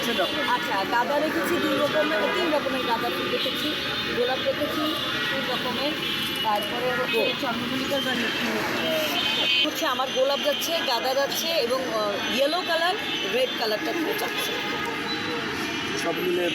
রেখেছেন আপনার আচ্ছা গাঁদা রেখেছি দুই রকমের তিন রকমের গাঁদা ফুল রেখেছি গোলাপ রেখেছি তিন রকমের। তারপরে হচ্ছে চন্দ্রমল্লিকার বা হচ্ছে আমার গোলাপ যাচ্ছে গাঁদা যাচ্ছে এবং ইয়েলো কালার রেড কালারটা খুব চাচ্ছে। সব মিলে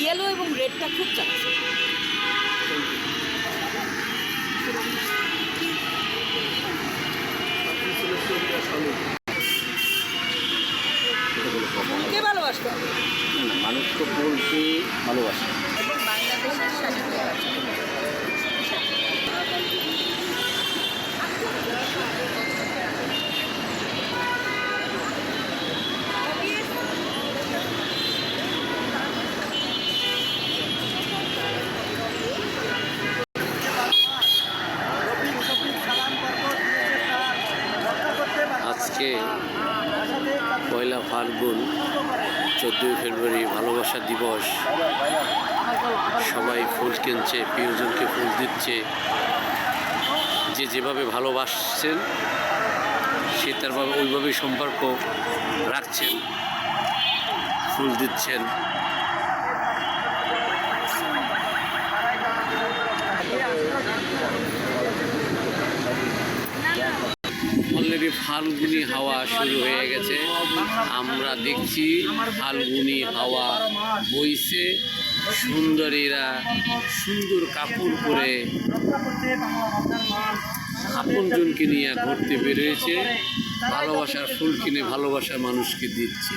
ইয়েলো এবং রেডটা খুব চাচ্ছে। কে ভালোবাসতে মানুষ তো ফুলকে ভালোবাসে। এবং বাংলাদেশের আজকে পয়লা ফাল্গুন চোদ্দোই ফেব্রুয়ারি ভালোবাসা দিবস। সবাই ফুল কিনছে, প্রিয়জনকে ফুল দিচ্ছে। যে যেভাবে ভালোবাসছেন, সে তারভাবে ওইভাবেই সম্পর্ক রাখছেন, ফুল দিচ্ছেন। ফাল্গুনি হাওয়া শুরু হয়ে গেছে। আমরা দেখছি ফাল্গুনি হাওয়া বইছে। সুন্দরীরা সুন্দর কাপড় পরে আপনজনকে নিয়ে ঘুরতে বেরিয়েছে। ভালোবাসার ফুল কিনে ভালোবাসার মানুষকে দিচ্ছে।